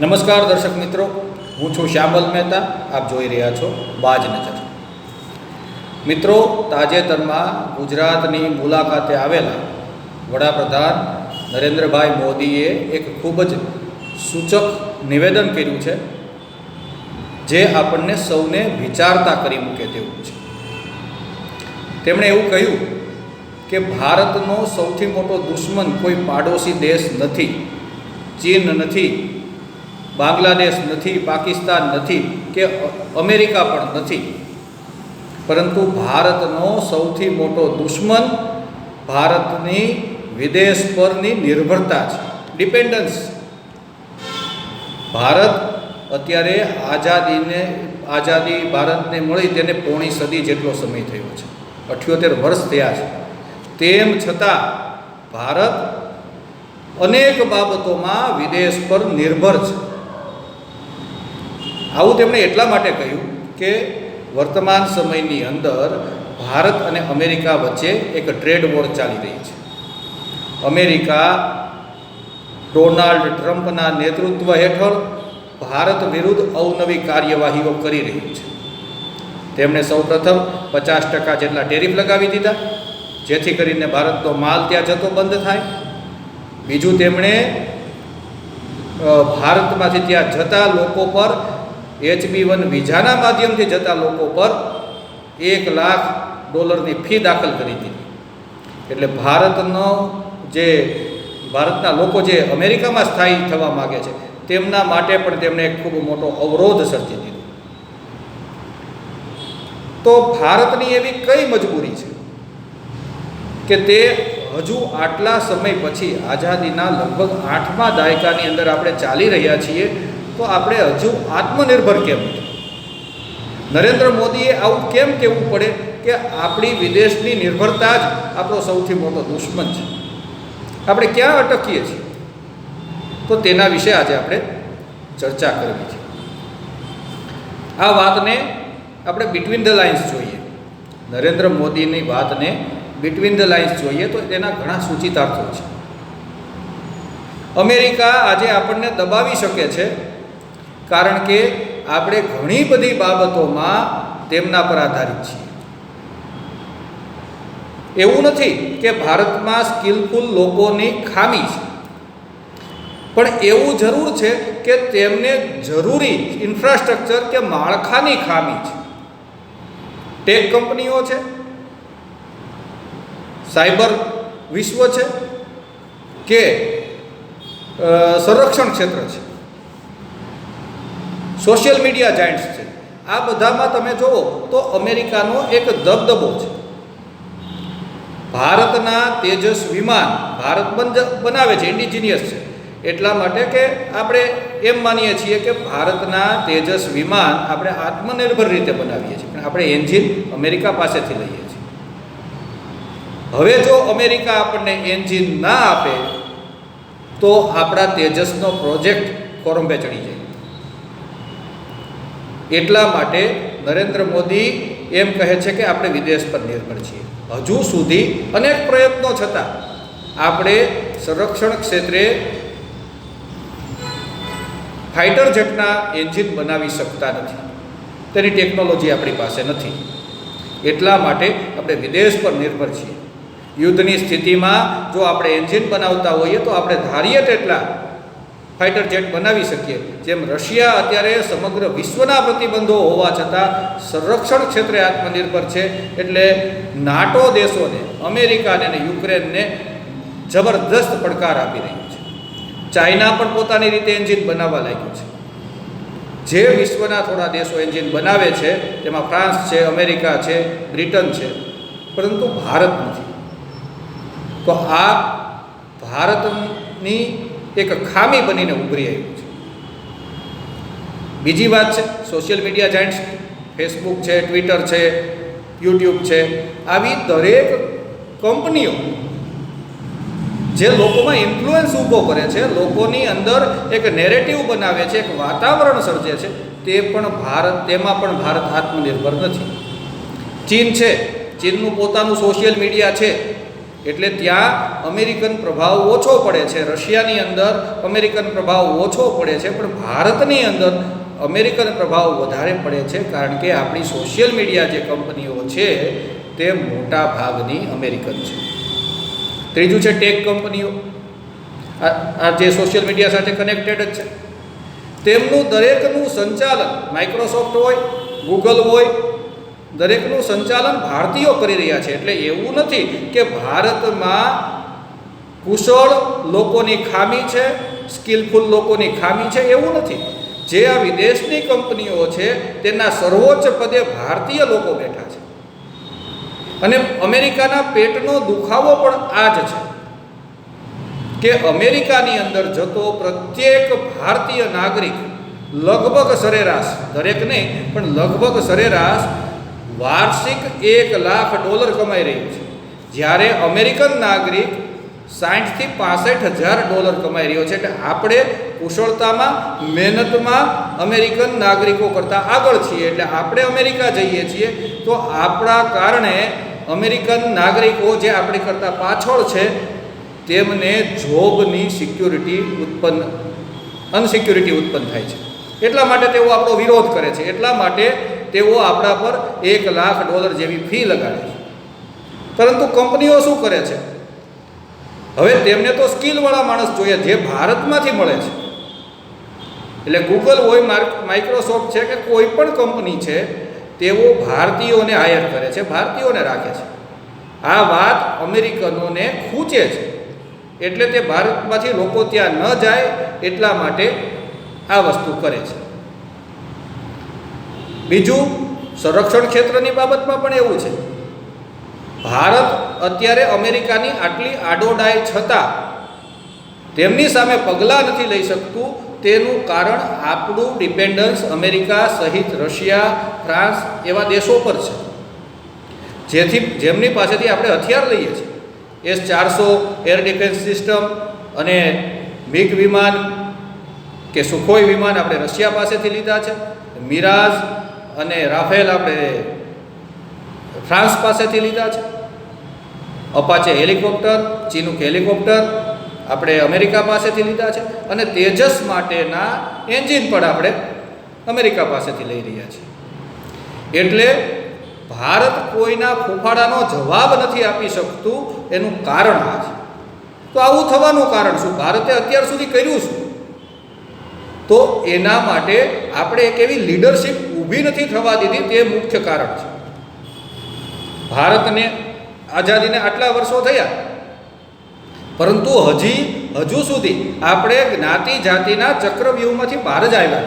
નમસ્કાર દર્શક મિત્રો, હું છું શ્યામલ મહેતા, આપ જોઈ રહ્યા છો બાજ નજર. મિત્રો, તાજેતરમાં ગુજરાતની મુલાકાતે આવેલા વડાપ્રધાન નરેન્દ્રભાઈ મોદીએ એક ખૂબ જ સૂચક નિવેદન કર્યું છે, જે આપણને સૌને વિચારતા કરી મૂકે તેવું છે. તેમણે એવું કહ્યું કે ભારતનો સૌથી મોટો દુશ્મન કોઈ પાડોશી દેશ નથી, ચીન નથી બાંગ્લાદેશ નથી, પાકિસ્તાન નથી કે અમેરિકા પણ નથી. પરંતુ ભારતનો સૌથી મોટો દુશ્મન ભારતની વિદેશ પરની નિર્ભરતા છે. ડિપેન્ડન્સ. ભારત અત્યારે આઝાદીને, આઝાદી ભારતને મળી તેને પોણી સદી જેટલો સમય થયો છે. અઠ્યોતેર વર્ષ થયા છે. તેમ છતાં ભારત અનેક બાબતોમાં વિદેશ પર નિર્ભર છે. આવું તેમણે એટલા માટે કહ્યું કે વર્તમાન સમયની અંદર ભારત અને અમેરિકા વચ્ચે એક ટ્રેડ વોર ચાલી રહી છે. અમેરિકા ડોનાલ્ડ ટ્રમ્પના નેતૃત્વ હેઠળ ભારત વિરુદ્ધ અવનવી કાર્યવાહીઓ કરી રહ્યું છે. તેમણે સૌપ્રથમ પચાસ ટકા જેટલા ટેરિફ લગાવી દીધા, જેથી કરીને ભારતનો માલ ત્યાં જતો બંધ થાય. બીજું તેમણે ભારતમાંથી ત્યાં જતા લોકો પર એચબી વન વિઝાના માધ્યમથી જતા લોકો પર એક લાખ ડોલરની ફી દાખલ કરી દીધી એટલે ભારતનો જે, ભારતના લોકો જે અમેરિકામાં સ્થાયી થવા માગે છે, તેમના માટે પણ તેમણે એક ખૂબ મોટો અવરોધ સર્જી દીધો. તો ભારતની એવી કઈ મજબૂરી છે કે તે હજુ આટલા સમય પછી આઝાદીના લગભગ આઠમા દાયકાની અંદર આપણે ચાલી રહ્યા છીએ તો આપણે હજુ આત્મનિર્ભર કેમ? નરેન્દ્ર મોદીએ આવું કેમ કહેવું પડે કે આપણી વિદેશની નિર્ભરતા જ આપણો સૌથી મોટો દુશ્મન છે? આપણે ક્યાં અટકીએ છીએ? તો તેના વિશે આજે આપણે ચર્ચા કરવી છે. આ વાતને આપણે બિટવીન ધ લાઇન્સ જોઈએ. નરેન્દ્ર મોદીની વાતને બિટવીન ધ લાઇન્સ જોઈએ તો તેના ઘણા સૂચિતાર્થો છે. અમેરિકા આજે આપણને દબાવી શકે છે કારણ કે આપણે ઘણી બધી બાબતોમાં તેમના પર આધારિત છીએ. એવું નથી કે ભારતમાં સ્કિલફુલ લોકોની ખામી છે. પણ એવું જરૂર છે કે તેમને જરૂરી ઇન્ફ્રાસ્ટ્રક્ચર કે માળખાની ખામી છે. ટેક કંપનીઓ છે. સાયબર વિશ્વ છે. કે સંરક્ષણ ક્ષેત્ર છે. સોશિયલ મીડિયા જાયન્ટ્સ છે. આ બધામાં તમે જુઓ તો અમેરિકાનો એક દબદબો છે. ભારતના તેજસ વિમાન ભારત બનાવે છે ઇન્ડિજિનિયસ છે. એટલા માટે કે આપણે એમ માનીએ છીએ કે ભારતના તેજસ વિમાન આપણે આત્મનિર્ભર રીતે બનાવીએ છીએ. પણ આપણે એન્જિન અમેરિકા પાસેથી લઈએ છીએ. હવે જો અમેરિકા આપણને એન્જિન ના આપે, તો આપણા તેજસનો પ્રોજેક્ટ કોરંબે ચડી જાય. એટલા માટે નરેન્દ્ર મોદી એમ કહે છે કે આપણે વિદેશ પર નિર્ભર છીએ. હજુ સુધી અનેક પ્રયત્નો છતાં આપણે સંરક્ષણ ક્ષેત્રે ફાઇટર જેટના એન્જિન બનાવી શકતા નથી. તેની ટેકનોલોજી આપણી પાસે નથી. એટલા માટે આપણે વિદેશ પર નિર્ભર છીએ. યુદ્ધની સ્થિતિમાં જો આપણે એન્જિન બનાવતા હોઈએ તો આપણે ધારીએ તેટલા ફાઇટર જેટ બનાવી શકીએ. જેમ રશિયા અત્યારે સમગ્ર વિશ્વના પ્રતિબંધો હોવા છતાં સંરક્ષણ ક્ષેત્રે આત્મનિર્ભર છે. એટલે નાટો દેશોને, અમેરિકાને અને યુક્રેનને જબરદસ્ત પડકાર આપી રહ્યું છે. ચાઇના પણ પોતાની રીતે એન્જિન બનાવવા લાગ્યું છે. જે વિશ્વના થોડા દેશો એન્જિન બનાવે છે, તેમાં ફ્રાન્સ છે, અમેરિકા છે, બ્રિટન છે, પરંતુ ભારત નથી. તો આ ભારતની એક ખામી બનીને ઉભરી આવ્યું છે. બીજી વાત છે સોશિયલ મીડિયા જાઇન્ટ્સ ફેસબુક છે ટ્વિટર છે યુટ્યુબ છે, આવી દરેક કંપનીઓ જે લોકોમાં ઇન્ફ્લુઅન્સ ઊભો કરે છે, લોકોની અંદર એક નેરેટિવ બનાવે છે, એક વાતાવરણ સર્જે છે, તે પણ ભારત, તેમાં પણ ભારત આત્મનિર્ભર નથી. ચીન છે, ચીનનું પોતાનું સોશિયલ મીડિયા છે એટલે ત્યાં અમેરિકન પ્રભાવ ઓછો પડે છે. રશિયાની અંદર અમેરિકન પ્રભાવ ઓછો પડે છે, પણ ભારતની અંદર અમેરિકન પ્રભાવ વધારે પડે છે, કારણ કે આપણી સોશિયલ મીડિયા જે કંપનીઓ છે, તે મોટા ભાગની અમેરિકન છે. ત્રીજું છે ટેક કંપનીઓ. આ જે સોશિયલ મીડિયા સાથે કનેક્ટેડ જ છે. તેમનું દરેકનું સંચાલન માઇક્રોસોફ્ટ હોય ગૂગલ હોય દરેકનું સંચાલન ભારતીયો કરી રહ્યા છે. એટલે એવું નથી કે ભારતમાં કુશળ લોકોની ખામી છે, સ્કિલફુલ લોકોની ખામી છે, એવું નથી. જે આ વિદેશની કંપનીઓ છે, તેના સર્વોચ્ચ પદે ભારતીય લોકો બેઠા છે. અને અમેરિકાના પેટનો દુખાવો પણ આ જ છે કે અમેરિકાની અંદર જતો પ્રત્યેક ભારતીય નાગરિક લગભગ સરેરાશ દરેક નહીં પણ લગભગ સરેરાશ વાર્ષિક એક લાખ ડોલર કમાઈ રહ્યું છે. જ્યારે અમેરિકન નાગરિક સાઠથી પાસઠ હજાર ડોલર કમાઈ રહ્યો છે એટલે આપણે કુશળતામાં, મહેનતમાં અમેરિકન નાગરિકો કરતાં આગળ છીએ. એટલે આપણે અમેરિકા જઈએ છીએ તો આપણા કારણે અમેરિકન નાગરિકો જે આપણી કરતાં પાછળ છે, તેમને જોબની સિક્યુરિટી ઉત્પન્ન, અનસિક્યુરિટી ઉત્પન્ન થાય છે. એટલા માટે તેઓ આપણો વિરોધ કરે છે. એટલા માટે તેઓ આપણા પર એક લાખ ડોલર જેવી ફી લગાડે છે. પરંતુ કંપનીઓ શું કરે છે? હવે તેમને તો સ્કિલવાળા માણસ જોઈએ, જે ભારતમાંથી મળે છે. એટલે ગૂગલ હોય માઇક્રોસોફ્ટ છે કે કોઈ પણ કંપની છે, તેઓ ભારતીયોને હાયર કરે છે, ભારતીયોને રાખે છે. આ વાત અમેરિકનોને ખૂંચે છે. એટલે તે ભારતમાંથી લોકો ત્યાં ન જાય એટલા માટે આ વસ્તુ કરે છે. બીજું, સંરક્ષણ ક્ષેત્રની બાબતમાં પણ એવું છે. ભારત અત્યારે અમેરિકાની આટલી આડોડાઈ છતાં તેમની સામે પગલાં નથી લઈ શકતું, તેનું કારણ આપણું ડિપેન્ડન્સ અમેરિકા સહિત રશિયા, ફ્રાન્સ એવા દેશો પર છે. જેથી, જેમની પાસેથી આપણે હથિયાર લઈએ છીએ. એસ ચારસો, એર ડિફેન્સ સિસ્ટમ અને મિગ વિમાન કે સુખોઈ વિમાન આપણે રશિયા પાસેથી લીધા છે, મિરાજ અને રાફેલ આપણે ફ્રાન્સ પાસેથી લીધા છે. અપાચે હેલિકોપ્ટર, ચીનુક હેલિકોપ્ટર આપણે અમેરિકા પાસેથી લીધા છે અને તેજસ માટેના એન્જિન પણ આપણે અમેરિકા પાસેથી લઈ રહ્યા છીએ. એટલે ભારત કોઈના ફૂફાડાનો જવાબ નથી આપી શકતું એનું કારણ આ છે. તો આવું થવાનું કારણ શું? ભારતે અત્યાર સુધી કર્યું શું? તો એના માટે આપણે એક એવી લીડરશિપ ઊભી નથી થવા દીધી, તે મુખ્ય કારણ છે. ભારતને આઝાદીને આટલા વર્ષો થયા. પરંતુ હજી, હજુ સુધી આપણે જ્ઞાતિ જાતિના ચક્રવ્યૂહમાંથી બહાર જ આવ્યા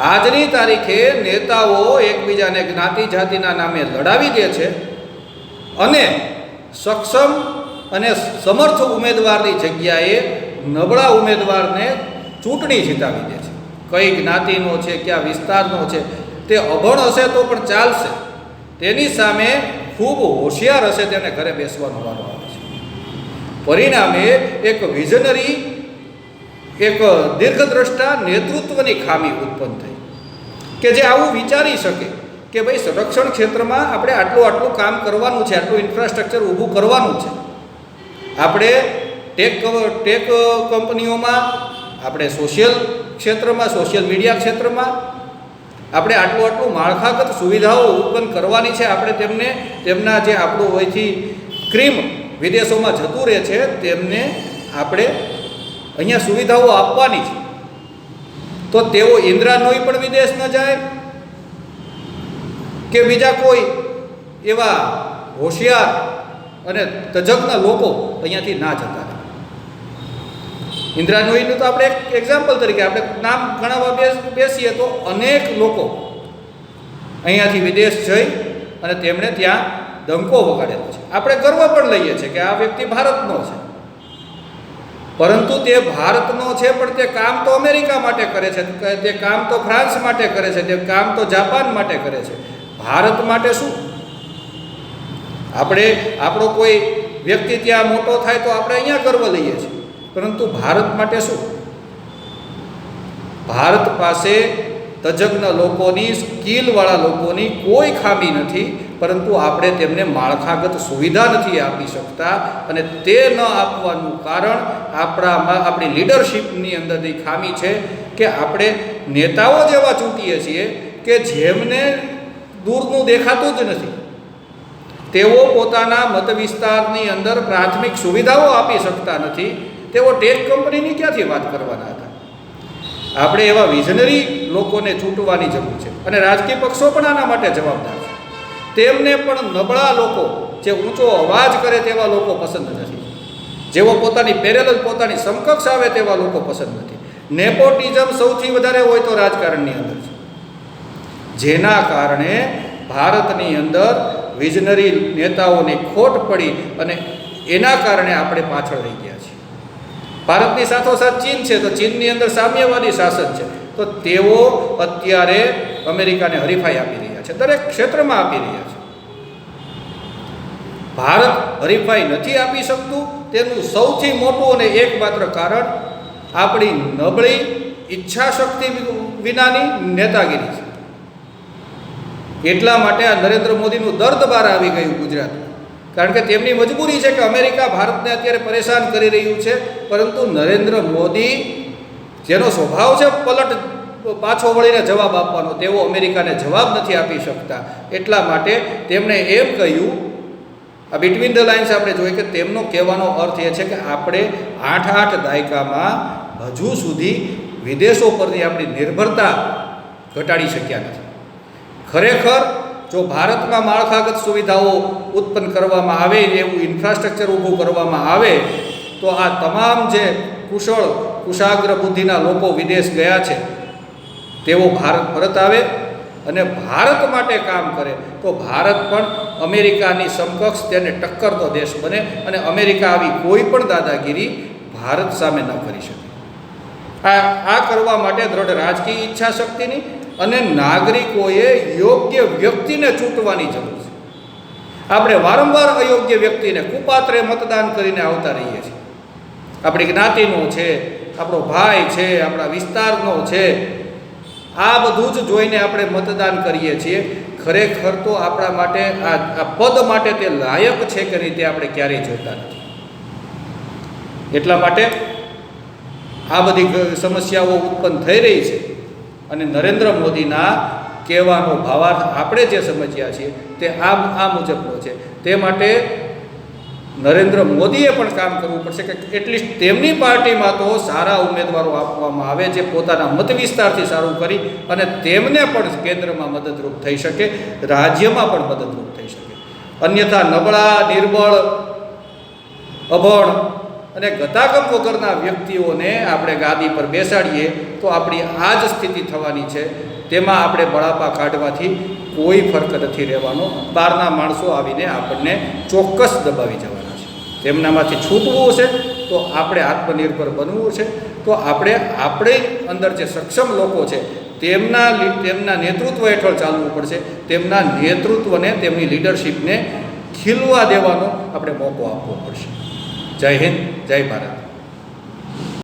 આજની તારીખે નેતાઓ એકબીજાને જ્ઞાતિ જાતિના નામે લડાવી દે છે અને સક્ષમ અને સમર્થ ઉમેદવારની જગ્યાએ નબળા ઉમેદવારને ચૂંટણી જીતાવી દે છે. કઈ જ્ઞાતિનો છે, કયા વિસ્તારનો છે, તે અભણ હશે તો પણ ચાલશે. તેની સામે ખૂબ હોશિયાર હશે તેને ઘરે બેસવાનો વારો આવે છે. પરિણામે એક વિઝનરી એક દીર્ઘદ્રષ્ટા નેતૃત્વની ખામી ઉત્પન્ન થઈ. કે જે આવું વિચારી શકે કે ભાઈ સંરક્ષણ ક્ષેત્રમાં આપણે આટલું આટલું કામ કરવાનું છે, આટલું ઇન્ફ્રાસ્ટ્રક્ચર ઊભું કરવાનું છે. આપણે ટેક ટેક કંપનીઓમાં આપણે સોશિયલ ક્ષેત્રમાં સોશિયલ મીડિયા ક્ષેત્રમાં આપણે આટલું આટલું માળખાગત સુવિધાઓ ઉત્પન્ન કરવાની છે. આપણે તેમને, તેમના જે આપણું હોયથી ક્રીમ વિદેશોમાં જતું રહે છે, તેમને આપણે અહીંયા સુવિધાઓ આપવાની છે. તો તેઓ ઇન્દ્રાનોઈ પણ વિદેશ ન જાય કે બીજા કોઈ એવા હોશિયાર અને તજજ્ઞ લોકો અહીંયાથી ના જતા ઇન્દ્રાનોઈનું તો આપણે એક એક્ઝામ્પલ તરીકે આપણે નામ ગણાવવા બેસ, બેસીએ તો અનેક લોકો અહીંયાથી વિદેશ જઈ અને તેમણે ત્યાં ડંકો વગાડેલો છે. આપણે ગર્વ પણ લઈએ છીએ કે આ વ્યક્તિ ભારતનો છે. પરંતુ તે ભારતનો છે પણ તે કામ તો અમેરિકા માટે કરે છે તે કામ તો ફ્રાન્સ માટે કરે છે, તે કામ તો જાપાન માટે કરે છે. ભારત માટે શું? આપણે, આપણો કોઈ વ્યક્તિ ત્યાં મોટો થાય તો આપણે અહીંયા ગર્વ લઈએ છીએ. પરંતુ ભારત માટે શું? ભારત પાસે તજજ્ઞ લોકોની, સ્કિલવાળા લોકોની કોઈ ખામી નથી, પરંતુ આપણે તેમને માળખાગત સુવિધા નથી આપી શકતા અને તે ન આપવાનું કારણ આપણામાં આપણી લીડરશિપની અંદરની ખામી છે કે આપણે નેતાઓ જેવા ચૂંટીએ છીએ કે જેમને દૂરનું દેખાતું જ નથી. તેઓ પોતાના મત વિસ્તારની અંદર પ્રાથમિક સુવિધાઓ આપી શકતા નથી તેઓ ટેક કંપનીની ક્યાંથી વાત કરવાના હતા? આપણે એવા વિઝનરી લોકોને ચૂંટવાની જરૂર છે અને રાજકીય પક્ષો પણ આના માટે જવાબદાર છે. તેમને પણ નબળા લોકો, જે ઊંચો અવાજ કરે તેવા લોકો પસંદ નથી. જેઓ પોતાની પેરેલ પોતાની સમકક્ષ આવે તેવા લોકો પસંદ નથી. નેપોટિઝમ સૌથી વધારે હોય તો રાજકારણની અંદર છે. જેના કારણે ભારતની અંદર વિઝનરી નેતાઓની ખોટ પડી અને એના કારણે આપણે પાછળ રહી ગયા છીએ. ભારતની સાથોસાથ ચીન છે, તો ચીનની અંદર સામ્યવાદી શાસન છે. તો તેઓ અત્યારે અમેરિકાને હરીફાઈ આપી રહ્યા છે, દરેક ક્ષેત્રમાં આપી રહ્યા છે. ભારત હરીફાઈ નથી આપી શકતું, તેનું સૌથી મોટું અને એકમાત્ર કારણ આપણી નબળી ઈચ્છા શક્તિ વિનાની નેતાગીરી છે. એટલા માટે આ નરેન્દ્ર મોદીનું દર્દ બહાર આવી ગયું ગુજરાતમાં. કારણ કે તેમની મજબૂરી છે કે અમેરિકા ભારતને અત્યારે પરેશાન કરી રહ્યું છે, પરંતુ નરેન્દ્ર મોદી, જેનો સ્વભાવ છે પલટ પાછો વળીને જવાબ આપવાનો, તેઓ અમેરિકાને જવાબ નથી આપી શકતા. એટલા માટે તેમણે એમ કહ્યું, આ બિટવીન ધ લાઇન્સ આપણે જોઈએ કે તેમનો કહેવાનો અર્થ એ છે કે આપણે આઠ આઠ દાયકામાં હજુ સુધી વિદેશો પરની આપણી નિર્ભરતા ઘટાડી શક્યા નથી. ખરેખર જો ભારતમાં માળખાગત સુવિધાઓ ઉત્પન્ન કરવામાં આવે, એવું ઇન્ફ્રાસ્ટ્રક્ચર ઊભું કરવામાં આવે, તો આ તમામ જે કુશળ, કુશાગ્ર બુદ્ધિના લોકો વિદેશ ગયા છે, તેઓ ભારત પરત આવે અને ભારત માટે કામ કરે. તો ભારત પણ અમેરિકાની સમકક્ષ તેને ટક્કરતો દેશ બને અને અમેરિકા આવી કોઈ પણ દાદાગીરી ભારત સામે ન કરી શકે. આ આ કરવા માટે દ્રઢ રાજકીય ઈચ્છા શક્તિની અને નાગરિકોએ યોગ્ય વ્યક્તિને ચૂંટવાની જરૂર છે. આપણે વારંવાર અયોગ્ય વ્યક્તિને કુપાત્રે મતદાન કરીને આવતા રહીએ છીએ. આપણી જ્ઞાતિનો છે, આપણો ભાઈ છે, આપણા વિસ્તારનો છે, આ બધું જ જોઈને આપણે મતદાન કરીએ છીએ. ખરેખર તો આપણા માટે આ પદ માટે તે લાયક છે કે રીતે આપણે ક્યારેય જોતા નથી. એટલા માટે આ બધી સમસ્યાઓ ઉત્પન્ન થઈ રહી છે. અને નરેન્દ્ર મોદીના કહેવાનો ભાવાર્થ આપણે જે સમજ્યા છીએ તે આ આ મુજબનો છે. તે માટે નરેન્દ્ર મોદીએ પણ કામ કરવું પડશે કે એટલીસ્ટ તેમની પાર્ટીમાં તો સારા ઉમેદવારો આપવામાં આવે જે પોતાના મત વિસ્તારથી સારું કરી અને તેમને પણ કેન્દ્રમાં મદદરૂપ થઈ શકે, રાજ્યમાં પણ મદદરૂપ થઈ શકે. અન્યથા નબળા, નિર્બળ, અભણ અને ગતાગમ વગરના વ્યક્તિઓને આપણે ગાદી પર બેસાડીએ તો આપણી આ જ સ્થિતિ થવાની છે. તેમાં આપણે બળાપા કાઢવાથી કોઈ ફરક નથી રહેવાનો. બહારના માણસો આવીને આપણને ચોક્કસ દબાવી જવાના છે. તેમનામાંથી છૂટવું છે તો આપણે આત્મનિર્ભર બનવું છે તો આપણે આપણે અંદર જે સક્ષમ લોકો છે, તેમના તેમના નેતૃત્વ હેઠળ ચાલવું પડશે. તેમના નેતૃત્વને, તેમની લીડરશિપને ખીલવા દેવાનો આપણે મોકો આપવો પડશે. જય હિન્દ જય ભારત.